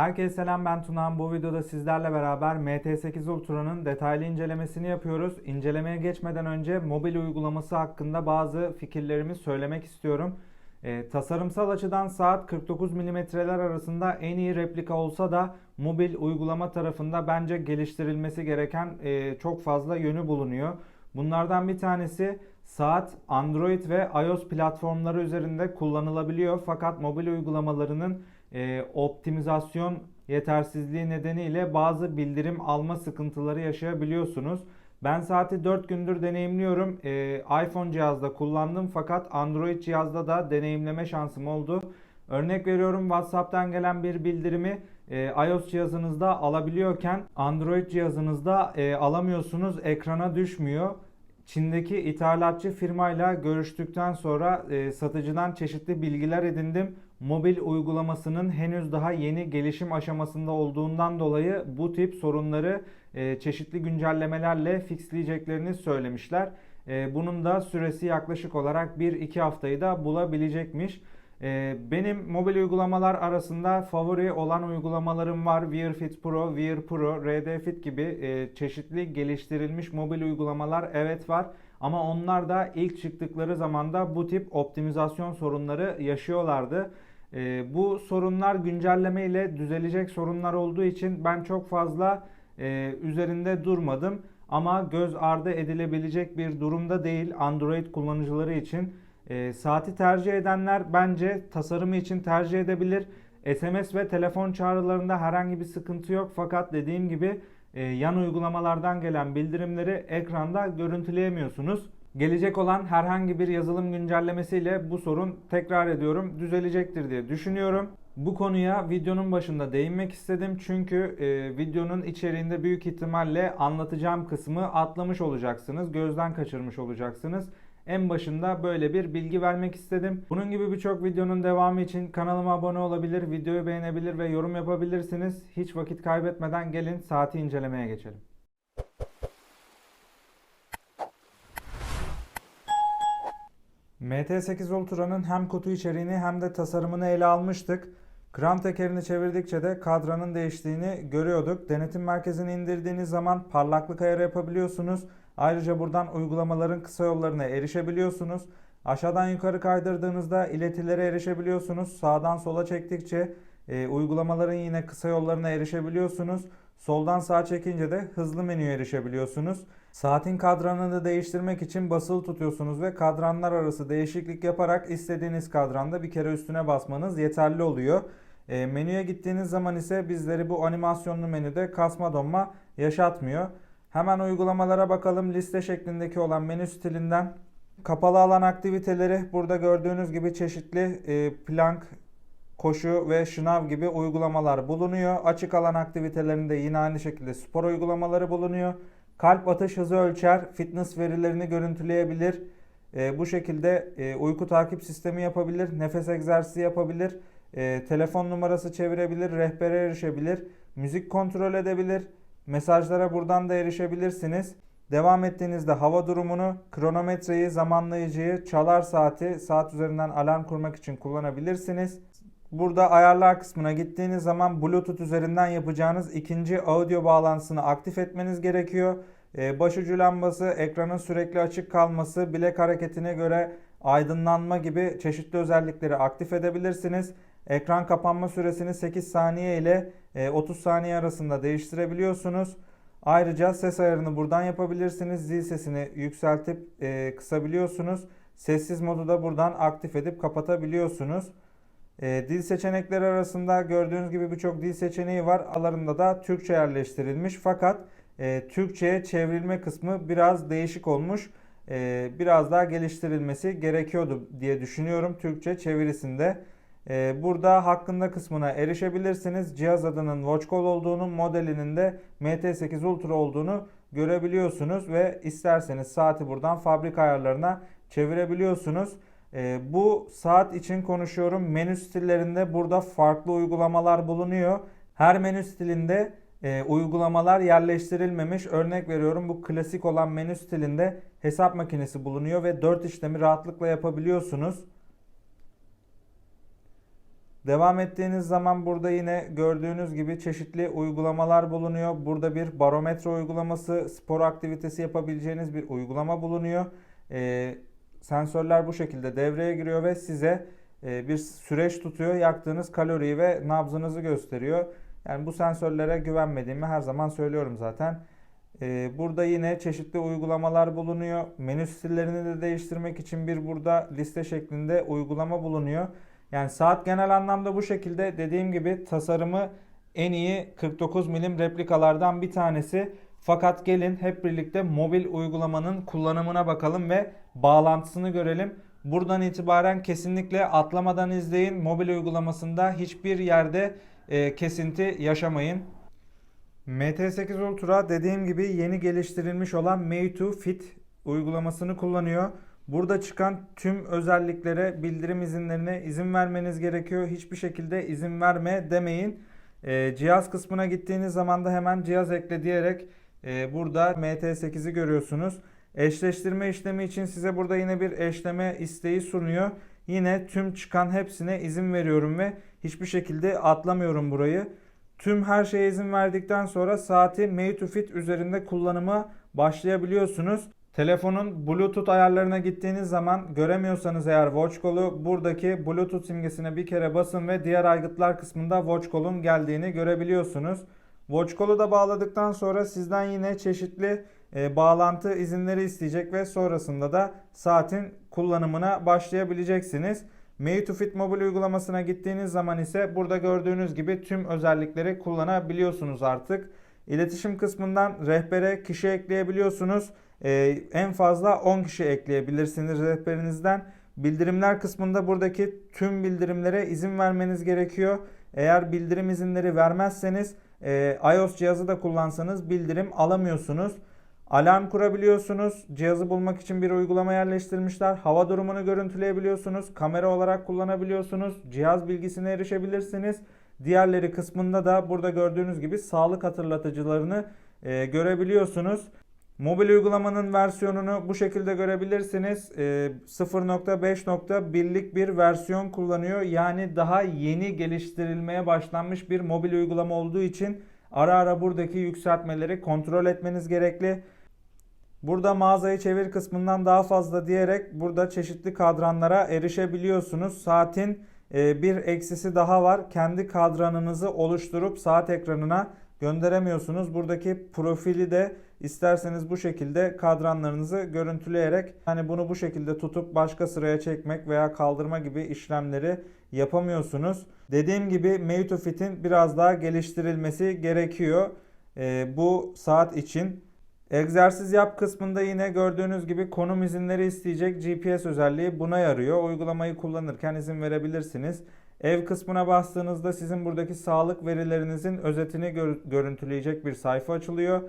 Herkese selam ben Tunağan. Bu videoda sizlerle beraber MT8 Ultra'nın detaylı incelemesini yapıyoruz. İncelemeye geçmeden önce mobil uygulaması hakkında bazı fikirlerimi söylemek istiyorum. Ee, tasarımsal açıdan saat 49 milimetreler arasında en iyi replika olsa da mobil uygulama tarafında bence geliştirilmesi gereken e, çok fazla yönü bulunuyor. Bunlardan bir tanesi saat Android ve iOS platformları üzerinde kullanılabiliyor fakat mobil uygulamalarının e, optimizasyon yetersizliği nedeniyle bazı bildirim alma sıkıntıları yaşayabiliyorsunuz. Ben saati 4 gündür deneyimliyorum. E, iPhone cihazda kullandım fakat Android cihazda da deneyimleme şansım oldu. Örnek veriyorum WhatsApp'tan gelen bir bildirimi e, iOS cihazınızda alabiliyorken Android cihazınızda e, alamıyorsunuz, ekrana düşmüyor. Çin'deki ithalatçı firmayla görüştükten sonra e, satıcıdan çeşitli bilgiler edindim. Mobil uygulamasının henüz daha yeni gelişim aşamasında olduğundan dolayı bu tip sorunları e, çeşitli güncellemelerle fixleyeceklerini söylemişler. E, bunun da süresi yaklaşık olarak 1-2 haftayı da bulabilecekmiş. E, benim mobil uygulamalar arasında favori olan uygulamalarım var. Wear Fit Pro, Wear Pro, RD Fit gibi çeşitli geliştirilmiş mobil uygulamalar evet var. Ama onlar da ilk çıktıkları zamanda bu tip optimizasyon sorunları yaşıyorlardı. E, bu sorunlar güncelleme ile düzelecek sorunlar olduğu için ben çok fazla e, üzerinde durmadım. Ama göz ardı edilebilecek bir durumda değil Android kullanıcıları için. E, saati tercih edenler bence tasarımı için tercih edebilir. SMS ve telefon çağrılarında herhangi bir sıkıntı yok fakat dediğim gibi e, yan uygulamalardan gelen bildirimleri ekranda görüntüleyemiyorsunuz. Gelecek olan herhangi bir yazılım güncellemesiyle bu sorun tekrar ediyorum düzelecektir diye düşünüyorum. Bu konuya videonun başında değinmek istedim çünkü e, videonun içeriğinde büyük ihtimalle anlatacağım kısmı atlamış olacaksınız, gözden kaçırmış olacaksınız. En başında böyle bir bilgi vermek istedim. Bunun gibi birçok videonun devamı için kanalıma abone olabilir, videoyu beğenebilir ve yorum yapabilirsiniz. Hiç vakit kaybetmeden gelin saati incelemeye geçelim. MT8 Ultra'nın hem kutu içeriğini hem de tasarımını ele almıştık. Kram tekerini çevirdikçe de kadranın değiştiğini görüyorduk. Denetim merkezini indirdiğiniz zaman parlaklık ayarı yapabiliyorsunuz. Ayrıca buradan uygulamaların kısa yollarına erişebiliyorsunuz. Aşağıdan yukarı kaydırdığınızda iletilere erişebiliyorsunuz. Sağdan sola çektikçe e, uygulamaların yine kısa yollarına erişebiliyorsunuz. Soldan sağa çekince de hızlı menüye erişebiliyorsunuz. Saatin kadranını değiştirmek için basılı tutuyorsunuz ve kadranlar arası değişiklik yaparak istediğiniz kadranda bir kere üstüne basmanız yeterli oluyor. E, menüye gittiğiniz zaman ise bizleri bu animasyonlu menüde kasma donma yaşatmıyor. Hemen uygulamalara bakalım. Liste şeklindeki olan menü stilinden kapalı alan aktiviteleri burada gördüğünüz gibi çeşitli e, plank, koşu ve şınav gibi uygulamalar bulunuyor. Açık alan aktivitelerinde yine aynı şekilde spor uygulamaları bulunuyor. Kalp atış hızı ölçer, fitness verilerini görüntüleyebilir. E, bu şekilde e, uyku takip sistemi yapabilir, nefes egzersizi yapabilir, e, telefon numarası çevirebilir, rehbere erişebilir, müzik kontrol edebilir. Mesajlara buradan da erişebilirsiniz. Devam ettiğinizde hava durumunu, kronometreyi, zamanlayıcıyı, çalar saati, saat üzerinden alarm kurmak için kullanabilirsiniz. Burada ayarlar kısmına gittiğiniz zaman Bluetooth üzerinden yapacağınız ikinci audio bağlantısını aktif etmeniz gerekiyor. Ee, başucu lambası, ekranın sürekli açık kalması, bilek hareketine göre aydınlanma gibi çeşitli özellikleri aktif edebilirsiniz. Ekran kapanma süresini 8 saniye ile 30 e, saniye arasında değiştirebiliyorsunuz. Ayrıca ses ayarını buradan yapabilirsiniz. Zil sesini yükseltip e, kısabiliyorsunuz. Sessiz modu da buradan aktif edip kapatabiliyorsunuz. E, dil seçenekleri arasında gördüğünüz gibi birçok dil seçeneği var. Aralarında da Türkçe yerleştirilmiş. Fakat e, Türkçe'ye çevrilme kısmı biraz değişik olmuş. E, biraz daha geliştirilmesi gerekiyordu diye düşünüyorum Türkçe çevirisinde. E, burada hakkında kısmına erişebilirsiniz. Cihaz adının WatchCall olduğunu, modelinin de MT8 Ultra olduğunu görebiliyorsunuz ve isterseniz saati buradan fabrika ayarlarına çevirebiliyorsunuz. E, bu saat için konuşuyorum. Menü stillerinde burada farklı uygulamalar bulunuyor. Her menü stilinde e, uygulamalar yerleştirilmemiş. Örnek veriyorum bu klasik olan menü stilinde hesap makinesi bulunuyor ve 4 işlemi rahatlıkla yapabiliyorsunuz. Devam ettiğiniz zaman burada yine gördüğünüz gibi çeşitli uygulamalar bulunuyor. Burada bir barometre uygulaması, spor aktivitesi yapabileceğiniz bir uygulama bulunuyor. Ee, sensörler bu şekilde devreye giriyor ve size e, bir süreç tutuyor. Yaktığınız kaloriyi ve nabzınızı gösteriyor. Yani bu sensörlere güvenmediğimi her zaman söylüyorum zaten. Ee, burada yine çeşitli uygulamalar bulunuyor. Menü stillerini de değiştirmek için bir burada liste şeklinde uygulama bulunuyor. Yani saat genel anlamda bu şekilde dediğim gibi tasarımı en iyi 49 milim replikalardan bir tanesi. Fakat gelin hep birlikte mobil uygulamanın kullanımına bakalım ve bağlantısını görelim. Buradan itibaren kesinlikle atlamadan izleyin. Mobil uygulamasında hiçbir yerde e, kesinti yaşamayın. MT8 Ultra dediğim gibi yeni geliştirilmiş olan Meitu Fit uygulamasını kullanıyor. Burada çıkan tüm özelliklere, bildirim izinlerine izin vermeniz gerekiyor. Hiçbir şekilde izin verme demeyin. E, cihaz kısmına gittiğiniz zaman da hemen cihaz ekle diyerek burada MT8'i görüyorsunuz. Eşleştirme işlemi için size burada yine bir eşleme isteği sunuyor. Yine tüm çıkan hepsine izin veriyorum ve hiçbir şekilde atlamıyorum burayı. Tüm her şeye izin verdikten sonra saati Mate to Fit üzerinde kullanıma başlayabiliyorsunuz. Telefonun Bluetooth ayarlarına gittiğiniz zaman göremiyorsanız eğer Watch Call'u buradaki Bluetooth simgesine bir kere basın ve diğer aygıtlar kısmında Watch Call'un geldiğini görebiliyorsunuz. Watch Call'u da bağladıktan sonra sizden yine çeşitli e, bağlantı izinleri isteyecek ve sonrasında da saatin kullanımına başlayabileceksiniz. Made to Fit mobil uygulamasına gittiğiniz zaman ise burada gördüğünüz gibi tüm özellikleri kullanabiliyorsunuz artık. İletişim kısmından rehbere kişi ekleyebiliyorsunuz. Ee, en fazla 10 kişi ekleyebilirsiniz rehberinizden. Bildirimler kısmında buradaki tüm bildirimlere izin vermeniz gerekiyor. Eğer bildirim izinleri vermezseniz e, iOS cihazı da kullansanız bildirim alamıyorsunuz. Alarm kurabiliyorsunuz. Cihazı bulmak için bir uygulama yerleştirmişler. Hava durumunu görüntüleyebiliyorsunuz. Kamera olarak kullanabiliyorsunuz. Cihaz bilgisine erişebilirsiniz. Diğerleri kısmında da burada gördüğünüz gibi sağlık hatırlatıcılarını e, görebiliyorsunuz. Mobil uygulamanın versiyonunu bu şekilde görebilirsiniz. E, 0.5.1'lik bir versiyon kullanıyor. Yani daha yeni geliştirilmeye başlanmış bir mobil uygulama olduğu için ara ara buradaki yükseltmeleri kontrol etmeniz gerekli. Burada mağazayı çevir kısmından daha fazla diyerek burada çeşitli kadranlara erişebiliyorsunuz. Saatin e, bir eksisi daha var. Kendi kadranınızı oluşturup saat ekranına gönderemiyorsunuz. Buradaki profili de isterseniz bu şekilde kadranlarınızı görüntüleyerek hani bunu bu şekilde tutup başka sıraya çekmek veya kaldırma gibi işlemleri yapamıyorsunuz. Dediğim gibi Fit'in biraz daha geliştirilmesi gerekiyor. E, bu saat için Egzersiz yap kısmında yine gördüğünüz gibi konum izinleri isteyecek GPS özelliği buna yarıyor. Uygulamayı kullanırken izin verebilirsiniz. Ev kısmına bastığınızda sizin buradaki sağlık verilerinizin özetini gör görüntüleyecek bir sayfa açılıyor.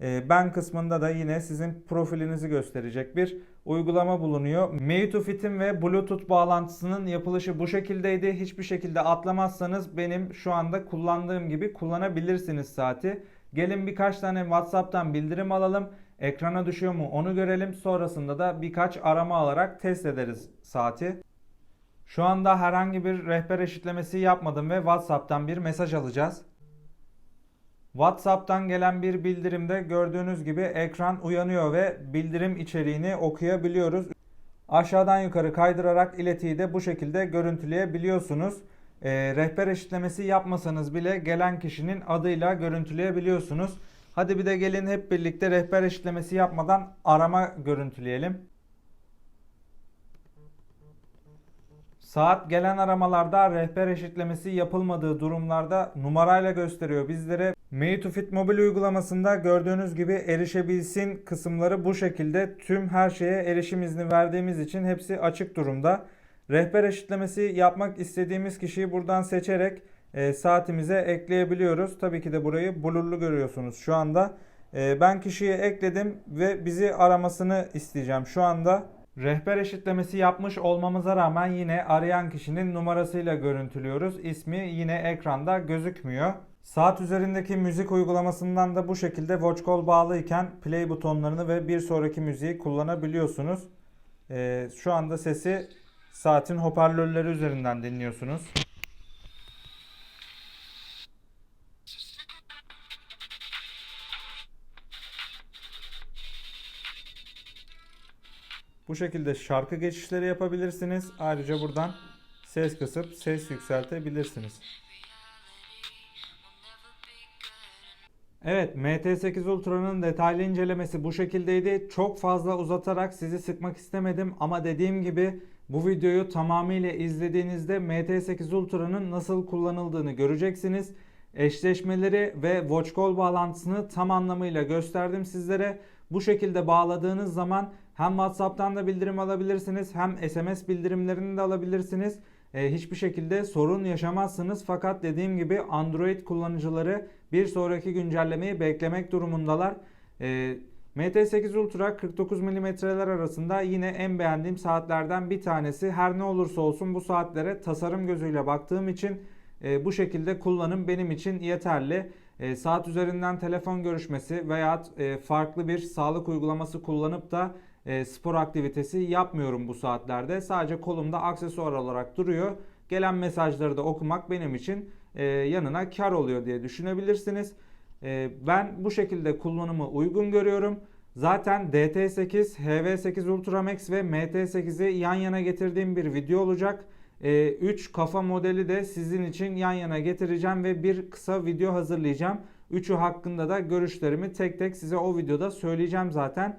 Ee, ben kısmında da yine sizin profilinizi gösterecek bir uygulama bulunuyor. Fit'in ve Bluetooth bağlantısının yapılışı bu şekildeydi. Hiçbir şekilde atlamazsanız benim şu anda kullandığım gibi kullanabilirsiniz saati. Gelin birkaç tane WhatsApp'tan bildirim alalım. Ekrana düşüyor mu onu görelim. Sonrasında da birkaç arama alarak test ederiz saati. Şu anda herhangi bir rehber eşitlemesi yapmadım ve WhatsApp'tan bir mesaj alacağız. WhatsApp'tan gelen bir bildirimde gördüğünüz gibi ekran uyanıyor ve bildirim içeriğini okuyabiliyoruz. Aşağıdan yukarı kaydırarak iletiyi de bu şekilde görüntüleyebiliyorsunuz e, rehber eşitlemesi yapmasanız bile gelen kişinin adıyla görüntüleyebiliyorsunuz. Hadi bir de gelin hep birlikte rehber eşitlemesi yapmadan arama görüntüleyelim. Saat gelen aramalarda rehber eşitlemesi yapılmadığı durumlarda numarayla gösteriyor bizlere. To Fit mobil uygulamasında gördüğünüz gibi erişebilsin kısımları bu şekilde. Tüm her şeye erişim izni verdiğimiz için hepsi açık durumda. Rehber eşitlemesi yapmak istediğimiz kişiyi buradan seçerek e, saatimize ekleyebiliyoruz. Tabii ki de burayı blurlu görüyorsunuz şu anda. E, ben kişiyi ekledim ve bizi aramasını isteyeceğim şu anda. Rehber eşitlemesi yapmış olmamıza rağmen yine arayan kişinin numarasıyla görüntülüyoruz. İsmi yine ekranda gözükmüyor. Saat üzerindeki müzik uygulamasından da bu şekilde watch call bağlı iken play butonlarını ve bir sonraki müziği kullanabiliyorsunuz. Ee, şu anda sesi saatin hoparlörleri üzerinden dinliyorsunuz. Bu şekilde şarkı geçişleri yapabilirsiniz. Ayrıca buradan ses kısıp ses yükseltebilirsiniz. Evet, MT8 Ultra'nın detaylı incelemesi bu şekildeydi. Çok fazla uzatarak sizi sıkmak istemedim ama dediğim gibi bu videoyu tamamıyla izlediğinizde MT8 Ultra'nın nasıl kullanıldığını göreceksiniz. Eşleşmeleri ve watch call bağlantısını tam anlamıyla gösterdim sizlere. Bu şekilde bağladığınız zaman hem WhatsApp'tan da bildirim alabilirsiniz hem SMS bildirimlerini de alabilirsiniz. E, hiçbir şekilde sorun yaşamazsınız. Fakat dediğim gibi Android kullanıcıları bir sonraki güncellemeyi beklemek durumundalar. E, MT8 Ultra 49 milimetreler arasında yine en beğendiğim saatlerden bir tanesi. Her ne olursa olsun bu saatlere tasarım gözüyle baktığım için e, bu şekilde kullanım benim için yeterli. Saat üzerinden telefon görüşmesi veya farklı bir sağlık uygulaması kullanıp da e, spor aktivitesi yapmıyorum bu saatlerde. Sadece kolumda aksesuar olarak duruyor. Gelen mesajları da okumak benim için e, yanına kar oluyor diye düşünebilirsiniz. E, ben bu şekilde kullanımı uygun görüyorum. Zaten DT8, HV8 Ultra Max ve MT8'i yan yana getirdiğim bir video olacak. 3 kafa modeli de sizin için yan yana getireceğim ve bir kısa video hazırlayacağım. Üçü hakkında da görüşlerimi tek tek size o videoda söyleyeceğim zaten.